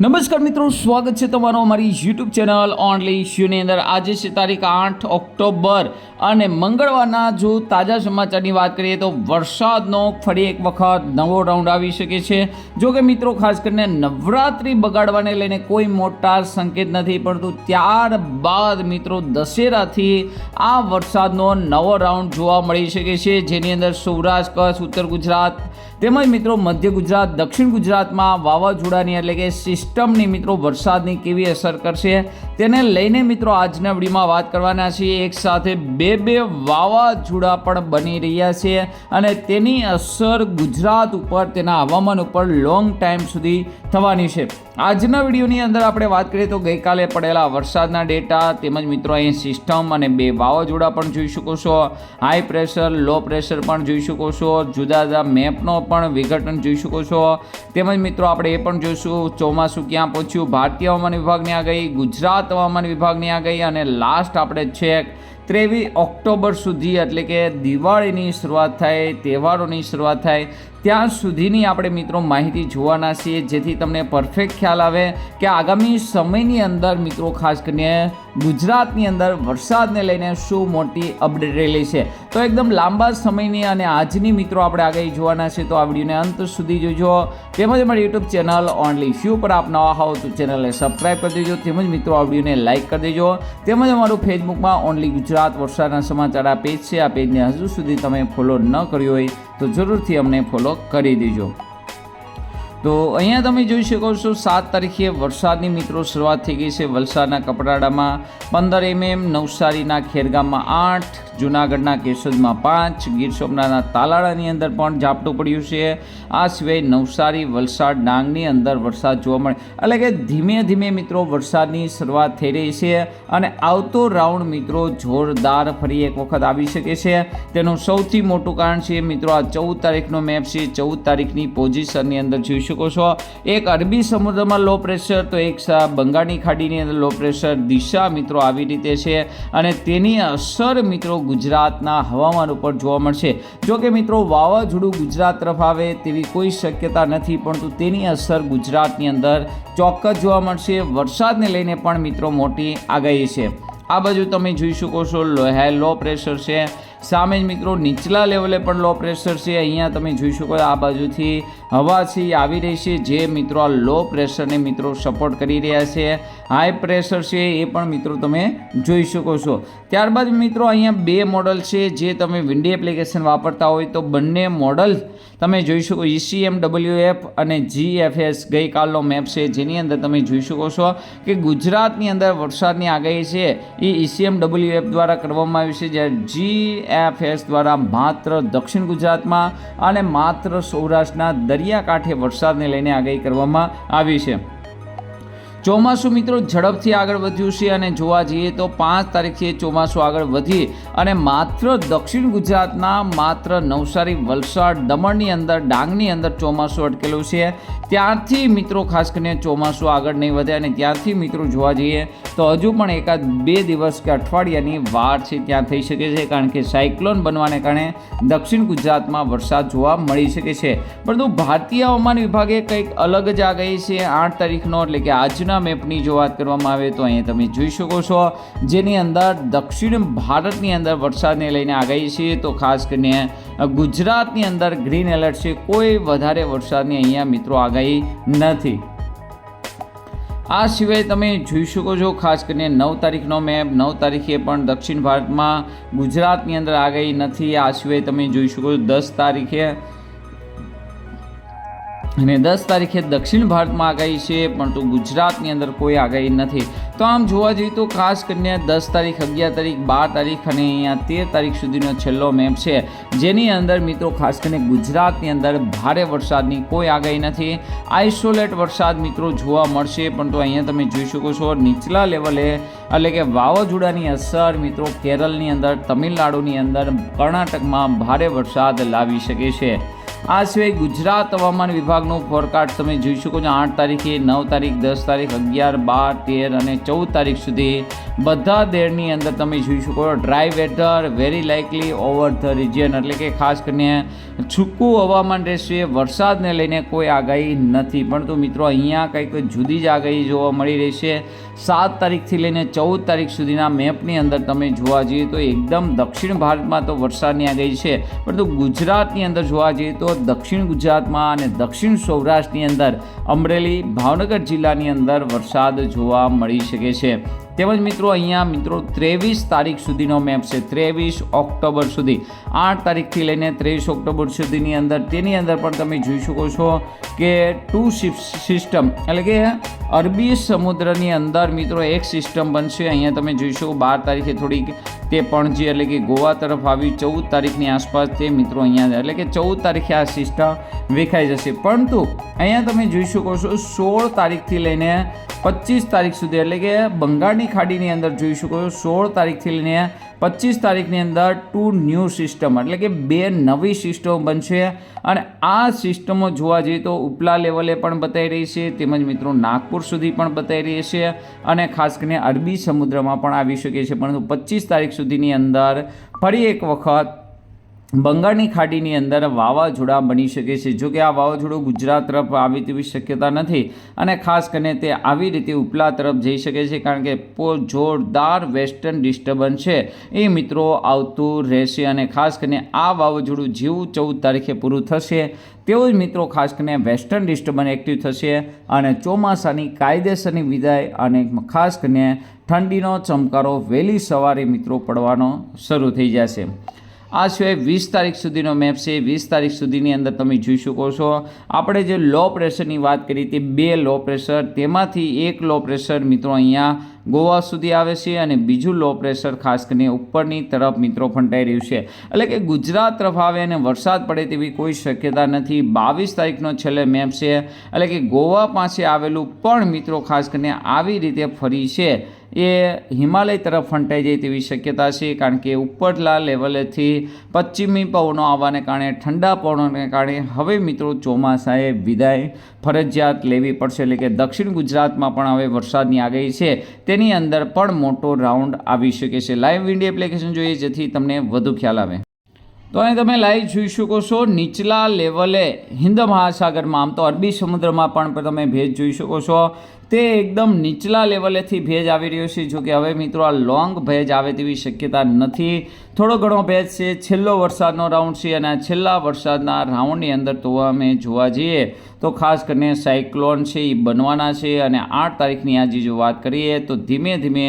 નમસ્કાર મિત્રો, સ્વાગત છે તમારું અમારી યુટ્યુબ ચેનલ ઓનલી શ્યુની અંદર. આજે છે તારીખ આઠ ઓક્ટોબર અને મંગળવારના જો તાજા સમાચારની વાત કરીએ તો વરસાદનો ફરી એક વખત નવો રાઉન્ડ આવી શકે છે. જો કે મિત્રો, ખાસ કરીને નવરાત્રિ બગાડવાને લઈને કોઈ મોટા સંકેત નથી, પરંતુ ત્યારબાદ મિત્રો દશેરાથી આ વરસાદનો નવો રાઉન્ડ જોવા મળી શકે છે. જેની અંદર સૌરાષ્ટ્ર કચ્છ ઉત્તર ગુજરાત તેમજ મિત્રો મધ્ય ગુજરાત, દક્ષિણ ગુજરાતમાં વાવાઝોડાની એટલે કે સિસ્ટમની મિત્રો વરસાદની કેવી અસર કરશે તેને લઈને મિત્રો આજના વિડીયોમાં વાત કરવાના છીએ. એક સાથે બે બે વાવાઝોડા પણ બની રહ્યા છે અને તેની અસર ગુજરાત ઉપર, તેના હવામાન ઉપર લોંગ ટાઈમ સુધી થવાની છે. આજના વિડીયોની અંદર આપણે વાત કરીએ તો ગઈકાલે પડેલા વરસાદના ડેટા તેમજ મિત્રો અહીં સિસ્ટમ અને બે વાવાઝોડા પણ જોઈ શકો છો. હાઈ પ્રેશર લો પ્રેશર પણ જોઈ શકો છો. જુદા જુદા મેપનો પણ વિઘટન જોઈ શકો છો. તેમજ મિત્રો આપણે એ પણ જોઈશું, ચોમાસું ક્યાં પહોંચ્યું? ભારતીય હવામાન વિભાગની આગાહી, ગુજરાત હવામાન વિભાગની આગાહી અને લાસ્ટ આપણે છેક ત્રેવીસ ઓક્ટોબર સુધી, એટલે કે દિવાળીની શરૂઆત થાય, તહેવારોની શરૂઆત થાય. ત્યાં સુધીની આપણે મિત્રો માહિતી જોવાના છીએ. જેથી તમને પરફેક્ટ ખ્યાલ આવે કે આગામી સમયની અંદર મિત્રો ખાસ કરીને ગુજરાતની અંદર વરસાદને લઈને શું મોટી અપડેટ રહેલી છે. તો એકદમ લાંબા સમયની અને આજની મિત્રો આપણે આગાહી જોવાના છે તો આ વિડીયોને અંત સુધી જોજો. તેમજ અમારી યુટ્યુબ ચેનલ ઓનલી શ્યુ પર આપ નવા હોવ તો ચેનલને સબસ્ક્રાઈબ કરી દેજો. તેમજ મિત્રો આ વિડીયોને લાઇક કરી દેજો. તેમજ અમારું ફેસબુકમાં ઓનલી ગુજરાત વરસાદના સમાચાર આ પેજ છે. આ પેજને હજુ સુધી તમે ફોલો ન કર્યો હોય તો જરૂરથી અમને ફોલો કરી દેજો. તો અહીંયા તમે જોઈ શકો છો, સાત તારીખે વરસાદની મિત્રો શરૂઆત થઈ ગઈ છે. વલસાડના કપરાડામાં પંદર એમએમ, નવસારીના ખેરગામમાં આઠ, જૂનાગઢના કેશોદમાં પાંચ, ગીર સોમનાથના તાલાળાની અંદર પણ ઝાપટું પડ્યું છે. આ સિવાય નવસારી, વલસાડ, ડાંગની અંદર વરસાદ જોવા મળે. એટલે કે ધીમે ધીમે મિત્રો વરસાદની શરૂઆત થઈ રહી છે અને આવતો રાઉન્ડ મિત્રો જોરદાર ફરી એક વખત આવી શકે છે. તેનું સૌથી મોટું કારણ છે મિત્રો આ ચૌદ તારીખનો મેપ છે. ચૌદ તારીખની પોઝિશનની અંદર જોઈ શકો છો. એક અરબી સમુદ્રમાં લો પ્રેશર તો એક બંગાળની ખાડીની અંદર લો પ્રેશર દિશા મિત્રો આવી રીતે છે. અને તેની અસર મિત્રો ગુજરાતના હવામાન ઉપર જોવા મળશે. જો કે મિત્રો વાવાઝોડું ગુજરાત તરફ આવે તેવી કોઈ શક્યતા નથી, પરંતુ તેની અસર ગુજરાતની અંદર ચોક્કસ જોવા મળશે. વરસાદને લઈને પણ મિત્રો મોટી આગાહી છે. આ બાજુ તમે જોઈ શકો છો, લો હાઈ લો પ્રેશર છે. સામે જ મિત્રો નીચલા લેવલે પણ લો પ્રેશર છે. અહીંયા તમે જોઈ શકો આ બાજુથી હવા છે આવી રહી છે, જે મિત્રો આ લો પ્રેશરને મિત્રો સપોર્ટ કરી રહ્યા છે. હાઈ પ્રેશર છે, એ પણ મિત્રો તમે જોઈ શકો છો. ત્યારબાદ મિત્રો અહીંયા બે મોડલ છે, જે તમે વિન્ડી એપ્લિકેશન વાપરતા હોય તો બંને મોડલ તમે જોઈ શકો ઈસીએમ ડબલ્યુ એફ અને જીએફએસ ગઈકાલનો મેપ છે, જેની અંદર તમે જોઈ શકો છો કે ગુજરાતની અંદર વરસાદની આગાહી છે. એ ઈસીએમ એફ દ્વારા કરવામાં આવી છે, જ્યારે જીએફએસ દ્વારા માત્ર દક્ષિણ ગુજરાતમાં અને માત્ર સૌરાષ્ટ્રના દરિયાકાંઠે વરસાદને લઈને આગાહી કરવામાં આવી છે. ચોમાસું મિત્રો ઝડપથી આગળ વધ્યું છે અને જોવા જઈએ તો પાંચ તારીખે ચોમાસું આગળ વધી અને માત્ર દક્ષિણ ગુજરાતના માત્ર નવસારી વલસાડ દમણની અંદર ડાંગની અંદર ચોમાસું અટકેલું છે. ત્યારથી મિત્રો ખાસ કરીને ચોમાસું આગળ નહીં વધે અને ત્યારથી મિત્રો જોવા જઈએ તો હજુ પણ એકાદ બે દિવસ કે અઠવાડિયાની વાર છે ત્યાં થઈ શકે છે કારણ કે સાયક્લોન બનવાને કારણે દક્ષિણ ગુજરાતમાં વરસાદ જોવા મળી શકે છે. પરંતુ ભારતીય હવામાન વિભાગે કંઈક અલગ જ આગાહી છે. આઠ તારીખનો એટલે કે આજના મેપની જો વાત કરવામાં આવે તો અહીંયા તમે જોઈ શકો છો. જેની અંદર દક્ષિણ ભારતની અંદર વરસાદને લઈને આગાહી છે તો ખાસ કરીને ગુજરાતની અંદર ગ્રીન એલર્ટ છે. કોઈ વધારે વરસાદની અહીંયા મિત્રો આગાહી નથી. આ સિવાય તમે જોઈ શકો છો, ખાસ કરીને નવ તારીખનો મેપ, નવ તારીખે પણ દક્ષિણ ભારતમાં ગુજરાતની અંદર આગાહી નથી. આ સિવાય તમે જોઈ શકો છો, દસ તારીખે અને દસ તારીખે દક્ષિણ ભારતમાં આગાહી છે પરંતુ ગુજરાતની અંદર કોઈ આગાહી નથી. તો આમ જોવા જઈએ તો ખાસ કરીને દસ તારીખ, અગિયાર તારીખ, બાર તારીખ અને અહીંયા તેર તારીખ સુધીનો છેલ્લો મેપ છે. જેની અંદર મિત્રો ખાસ કરીને ગુજરાતની અંદર ભારે વરસાદની કોઈ આગાહી નથી. આઇસોલેટ વરસાદ મિત્રો જોવા મળશે, પણ તો અહીંયા તમે જોઈ શકો છો નીચલા લેવલે એટલે કે વાવાઝોડાની અસર મિત્રો કેરળની અંદર, તમિલનાડુની અંદર, કર્ણાટકમાં ભારે વરસાદ લાવી શકે છે. આ સિવાય ગુજરાત હવામાન વિભાગનું ફોરકાસ્ટ તમે જોઈ શકો છો આઠ તારીખે, નવ તારીખ, દસ તારીખ, અગિયાર, બાર, તેર અને ચૌદ તારીખ સુધી બધા દેરની અંદર તમે જોઈ શકો dry weather very likely over the region એટલે કે ખાસ કરીને છૂકું હવામાન રહેશે, વરસાદને લઈને કોઈ આગાહી નથી. પરંતુ મિત્રો, અહીંયા કંઈક જુદી જ આગાહી જોવા મળી રહી છે. સાત તારીખથી લઈને ચૌદ તારીખ સુધીના મેપની અંદર તમે જોવા જઈએ તો એકદમ દક્ષિણ ભારતમાં તો વરસાદની આગાહી છે. પરંતુ ગુજરાતની અંદર જોવા જઈએ તો દક્ષિણ ગુજરાતમાં અને દક્ષિણ સૌરાષ્ટ્રની અંદર અમરેલી, ભાવનગર જિલ્લાની અંદર વરસાદ જોવા મળી શકે છે. તેમજ મિત્રો, અહીંયા મિત્રો, ત્રેવીસ તારીખ સુધીનો મેપ છે. ત્રેવીસ ઓક્ટોબર સુધી. આઠ તારીખથી લઈને ત્રેવીસ ઓક્ટોબર સુધીની અંદર, તેની અંદર પણ તમે જોઈ શકો છો કે ટુ સિસ્ટમ એટલે કે અરબી સમુદ્રની અંદર મિત્રો એક સિસ્ટમ બનશે. અહીંયા તમે જોઈ શકો બાર તારીખે થોડીક તે પણજી એટલે કે ગોવા તરફ આવી, ચૌદ તારીખની આસપાસ તે મિત્રો અહીંયા એટલે કે ચૌદ તારીખે આ સિસ્ટમ વેખાઈ જશે. પરંતુ અહીંયા તમે જોઈ શકો છો સોળ તારીખથી લઈને પચીસ તારીખ સુધી એટલે કે બંગાળની ખાડીની અંદર જોઈ શકો છો, સોળ તારીખથી લઈને પચીસ તારીખની અંદર ટુ ન્યૂ સિસ્ટમ એટલે કે બે નવી સિસ્ટમ બનશે. અને આ સિસ્ટમો જોવા જઈએ તો ઉપલા લેવલે પણ બતાવી રહી છે, તેમજ મિત્રો નાગપુર સુધી પણ બતાવી રહી છે અને ખાસ કરીને અરબી સમુદ્રમાં પણ આવી શકે છે. પરંતુ પચીસ તારીખ સુધીની અંદર ફરી એક વખત બંગાળની ખાડીની અંદર વાવાઝોડા બની શકે છે. જો કે આ વાવાઝોડું ગુજરાત તરફ આવે તેવી શક્યતા નથી અને ખાસ કરીને તે આવી રીતે ઉપલા તરફ જઈ શકે છે કારણ કે જોરદાર વેસ્ટર્ન ડિસ્ટર્બન્સ છે. એ મિત્રો આવતું રહેશે અને ખાસ કરીને આ વાવાઝોડું જેવું ચૌદ તારીખે પૂરું થશે તેવું જ મિત્રો ખાસ કરીને વેસ્ટર્ન ડિસ્ટર્બન્સ એક્ટિવ થશે અને ચોમાસાની કાયદેસરની વિદાય અને ખાસ કરીને ઠંડીનો ચમકારો વહેલી સવારે મિત્રો પડવાનો શરૂ થઈ જશે. આ સિવાય વીસ તારીખ સુધીનો મેપ છે. વીસ તારીખ સુધીની અંદર તમે જોઈ શકો છો. આપણે જે લો પ્રેશરની વાત કરી તે બે લો પ્રેશર. તેમાંથી એક લો પ્રેશર મિત્રો અહીંયા ગોવા સુધી આવે છે અને બીજું લો પ્રેશર ખાસ કરીને ઉપરની તરફ મિત્રો ફંટાઈ રહ્યું છે. એટલે કે ગુજરાત તરફ આવે અને વરસાદ પડે તેવી કોઈ શક્યતા નથી. બાવીસ તારીખનો છેલ્લે મેપ છે. એટલે કે ગોવા પાસે આવેલું પણ મિત્રો ખાસ કરીને આવી રીતે ફરી છે. એ હિમાલય તરફ ફંટાઈ જાય તેવી શક્યતા છે, કારણ કે ઉપરલા લેવલેથી પશ્ચિમી પવનો આવવાને કારણે, ઠંડા પવનોને કારણે હવે મિત્રો ચોમાસાએ વિદાય ફરજિયાત લેવી પડશે, એટલે કે દક્ષિણ ગુજરાતમાં પણ હવે વરસાદની આગાહી છે. તેની અંદર પણ મોટો રાઉન્ડ આવી શકે છે. લાઈવ વિન્ડી એપ્લિકેશન જોઈએ, જેથી તમને વધુ ખ્યાલ આવે. તો અહીં તમે લાઈવ જોઈ શકો છો, નીચલા લેવલે હિન્દ મહાસાગરમાં, આમ તો અરબી સમુદ્રમાં પણ તમે ભેજ જોઈ શકો છો. તે એકદમ નીચલા લેવલેથી ભેજ આવી રહ્યો છે જો કે હવે મિત્રો આ લોંગ ભેજ આવે તેવી શક્યતા નથી. થોડો ઘણો ભેજ છે, છેલ્લો વરસાદનો રાઉન્ડ છે અને છેલ્લા વરસાદના રાઉન્ડની અંદર તો અમે જોવા જઈએ તો ખાસ કરીને સાયક્લોન છે એ બનવાના છે અને આઠ તારીખની આજે જો વાત કરીએ તો ધીમે ધીમે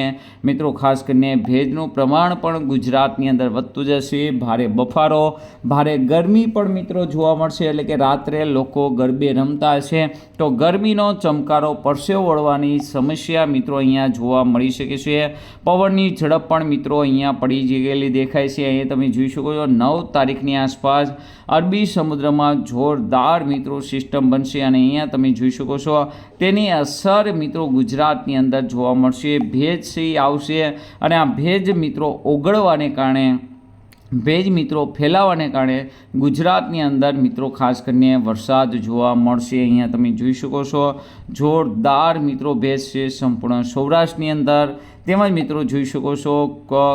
મિત્રો ખાસ કરીને ભેજનું પ્રમાણ પણ ગુજરાતની અંદર વધતું જશે. ભારે બફારો, ભારે ગરમી પણ મિત્રો જોવા મળશે, એટલે કે રાત્રે લોકો ગરબે રમતા હશે. તો ગરમીનો ચમકારો પરસેવો વળવાની સમસ્યા મિત્રો અહીંયા જોવા મળી શકે છે. પવનની ઝડપ પણ મિત્રો અહીંયા પડી ગયેલી દેખાય છે. અહીંયા તમે જોઈ શકો છો નવ તારીખની આસપાસ અરબી સમુદ્રમાં જોરદાર મિત્રો સિસ્ટમ બનશે અને અહીંયા તમે જોઈ શકો છો તેની અસર મિત્રો ગુજરાતની અંદર જોવા મળશે. ભેજ સી આવશે અને આ ભેજ મિત્રો ઓગળવાને કારણે ભેજ મિત્રો ફેલાવાને કારણે ગુજરાતની અંદર મિત્રો ખાસ કરીને વરસાદ જોવા મળશે. અહીંયા તમે જોઈ શકો છો. જોરદાર મિત્રો ભેજ છે સંપૂર્ણ સૌરાષ્ટ્રની અંદર. તેમજ મિત્રો જોઈ શકો છો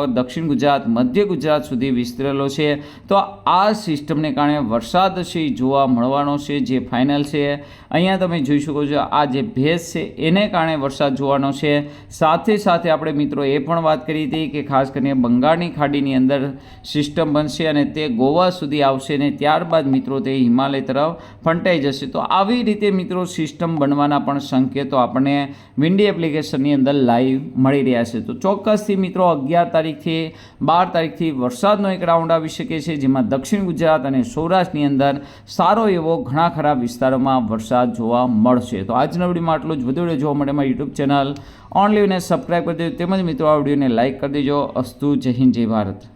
દક્ષિણ ગુજરાત, મધ્ય ગુજરાત સુધી વિસ્તરેલો છે. તો આ સિસ્ટમને કારણે વરસાદ છે જોવા મળવાનો છે, જે ફાઇનલ છે. અહીંયા તમે જોઈ શકો છો આ જે ભેજ છે એને કારણે વરસાદ જોવાનો છે. સાથે સાથે આપણે મિત્રો એ પણ વાત કરી હતી કે ખાસ કરીને બંગાળની ખાડીની અંદર સિસ્ટમ બનશે અને તે ગોવા સુધી આવશે ને ત્યારબાદ મિત્રો તે હિમાલય તરફ ફંટાઈ જશે. તો આવી રીતે મિત્રો સિસ્ટમ બનવાના પણ સંકેતો આપણને વિન્ડી એપ્લિકેશનની અંદર લાઈવ મળી રહ્યા છે. તો ચોક્કસથી મિત્રો અગિયાર તારીખથી બાર તારીખથી વરસાદનો એક રાઉન્ડ આવી શકે છે, જેમાં દક્ષિણ ગુજરાત અને સૌરાષ્ટ્રની અંદર સારો એવો ઘણા ખરા વિસ્તારોમાં વરસાદ જોવા મળશે. તો આજના વિડીયોમાં આટલું જ. વધુ જોવા મળે મારી યુટ્યુબ ચેનલ ઓનલીને સબસ્ક્રાઈબ કરી દેજો. તેમજ મિત્રો આ વિડીયોને લાઇક કરી દેજો. અસ્તુ જય હિન્દ, જય ભારત.